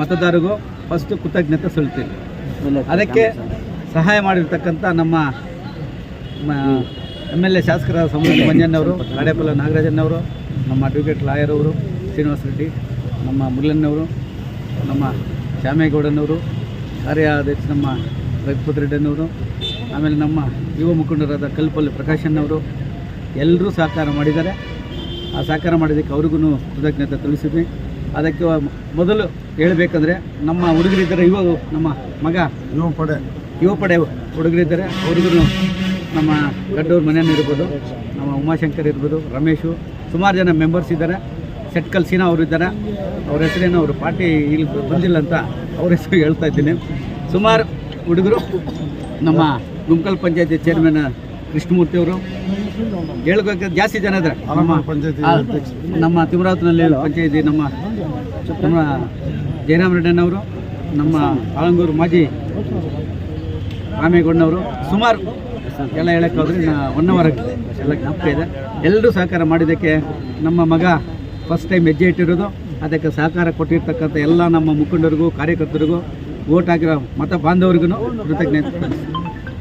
ಮತದಾರರಿಗೂ first ಕೃತಜ್ಞತೆ ಸಲ್ತೀವಿ ಅದಕ್ಕೆ ಸಹಾಯ ಮಾಡಿರ್ತಕ್ಕಂಥ ನಮ್ಮ ಎಂ ಎಲ್ ಎ ಶಾಸಕರಾದ ಸಮೃದ್ಧಿ ಮಂಜಣ್ಣವರು ಗಾಡೆಪಲ್ಲ ನಾಗರಾಜನ್ನವರು, ನಮ್ಮ ಅಡ್ವೊಕೇಟ್ ಲಾಯರ್ ಅವರು, ಶ್ರೀನಿವಾಸ ರೆಡ್ಡಿ, ನಮ್ಮ ಮುಲ್ಲನ್ನವರು ನಮ್ಮ ಶ್ಯಾಮೇಗೌಡನವರು, ಕಾರ್ಯಾಧ್ಯಕ್ಷ ನಮ್ಮ ರಘುಪತ್ ರೆಡ್ಡಿಯನ್ನವರು ಆಮೇಲೆ ನಮ್ಮ ಯುವ ಮುಖಂಡರಾದ ಕಲ್ಪಲ್ಲಿ ಪ್ರಕಾಶನ್ನವರು ಎಲ್ಲರೂ ಸಹಕಾರ ಮಾಡಿದ್ದಾರೆ. ಆ ಸಹಕಾರ ಮಾಡಿದ್ದಕ್ಕೆ ಅವ್ರಿಗೂ ಕೃತಜ್ಞತೆ ತಿಳಿಸಿದ್ವಿ ಅದಕ್ಕೆ ಮೊದಲು ಹೇಳಬೇಕಂದ್ರೆ ನಮ್ಮ ಹುಡುಗರಿದ್ದಾರೆ ಯುವ ನಮ್ಮ ಮಗ ಯುವ ಪಡೆ ಯುವ ಪಡೆ ಹುಡುಗರಿದ್ದಾರೆ ಹುಡುಗರು ನಮ್ಮ ಗಡ್ಡವ್ರ ಮನೆಯನ್ನು ಇರ್ಬೋದು ನಮ್ಮ ಉಮಾಶಂಕರ್ ಇರ್ಬೋದು ರಮೇಶು ಸುಮಾರು ಜನ ಮೆಂಬರ್ಸ್ ಇದ್ದಾರೆ. ಸೆಟ್ಕಲ್ ಸೀನಾ ಅವರು ಇದ್ದಾರೆ. ಅವ್ರ ಹೆಸರೇನು ಅವರು ಪಾರ್ಟಿ ಇಲ್ಲಿ ಬಂದಿಲ್ಲ ಅಂತ ಅವ್ರ ಹೆಸರು ಹೇಳ್ತಾ ಇದ್ದೀನಿ. ಸುಮಾರು ಹುಡುಗರು ನಮ್ಮ ಗುಂಕಲ್ ಪಂಚಾಯತಿ ಚೇರ್ಮನ್ ಕೃಷ್ಣಮೂರ್ತಿ ಅವರು. ಹೇಳ್ಬೇಕು ಜಾಸ್ತಿ ಜನ ಇದ್ದಾರೆ. ನಮ್ಮ ನಮ್ಮ ತಿಮರಾವತಿನಲ್ಲಿ ಪಂಚಾಯತಿ ನಮ್ಮ ನಮ್ಮ ಜಯರಾಮ ರೆಡ್ಡಣ್ಣವರು ನಮ್ಮ ಆಳಂಗೂರು ಮಾಜಿ ರಾಮೇಗೌಡನವರು ಸುಮಾರು ಎಲ್ಲ ಹೇಳಕ್ಕೆ ಹೋದ್ರೆ ಒನ್ ಅವರ್ ಎಲ್ಲ ಜ್ಞಾಪಕ ಇದೆ. ಎಲ್ಲರೂ ಸಹಕಾರ ಮಾಡಿದ್ದಕ್ಕೆ ನಮ್ಮ ಮಗ ಫಸ್ಟ್ ಟೈಮ್ ಹೆಜ್ಜೆ ಇಟ್ಟಿರೋದು. ಅದಕ್ಕೆ ಸಹಕಾರ ಕೊಟ್ಟಿರ್ತಕ್ಕಂಥ ಎಲ್ಲ ನಮ್ಮ ಮುಖಂಡರಿಗೂ ಕಾರ್ಯಕರ್ತರಿಗೂ ಓಟ್ ಹಾಕಿರೋ ಮತ ಬಾಂಧವರಿಗೂ ಕೃತಜ್ಞತೆ.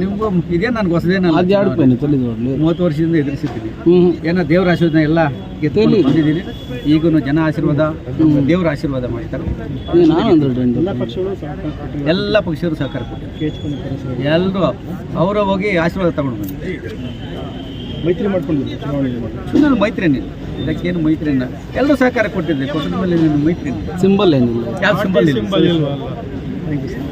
ನಿಮ್ಗೂ ಇದೇ ನನಗೆ ಹೊಸದೇನಲ್ಲ ಮೂವತ್ತು ವರ್ಷದಿಂದ ಎದುರಿಸಿದ್ದೀನಿ. ಏನೋ ದೇವ್ರ ಆಶೀರ್ವಾದ ಎಲ್ಲ ಗೆದ್ದು ಬಂದಿದ್ದೀನಿ. ಈಗೂ ಜನ ಆಶೀರ್ವಾದ ದೇವ್ರ ಆಶೀರ್ವಾದ ಮಾಡ್ತಾರೆ. ಎಲ್ಲ ಪಕ್ಷರು ಸಹಕಾರ ಕೊಟ್ಟಿದ್ದಾರೆ. ಎಲ್ಲರೂ ಅವರ ಹೋಗಿ ಆಶೀರ್ವಾದ ತಗೊಂಡು ಬಂದಿದ್ದಾರೆ ಮೈತ್ರಿ ಚುನಾವಣೆಗೆ ಚುನಾವಣೆ ಮೈತ್ರಿನಿಲ್ಲ ಇದಕ್ಕೇನು ಮೈತ್ರಿನ ಎಲ್ಲರೂ ಸಹಕಾರ ಕೊಟ್ಟಿದ್ದೆ ಕೊಟ್ಟಿದ ಮೇಲೆ ಮೈತ್ರಿ ಸಿಂಬಲ್ ಏನಿಲ್ಲ. ಯಾವ ಸಿಂಬಲ್ ಇಲ್ಲ? ಸಿಂಬಲ್ ಇಲ್ವಾ ಥ್ಯಾಂಕ್ ಯು ಸರ್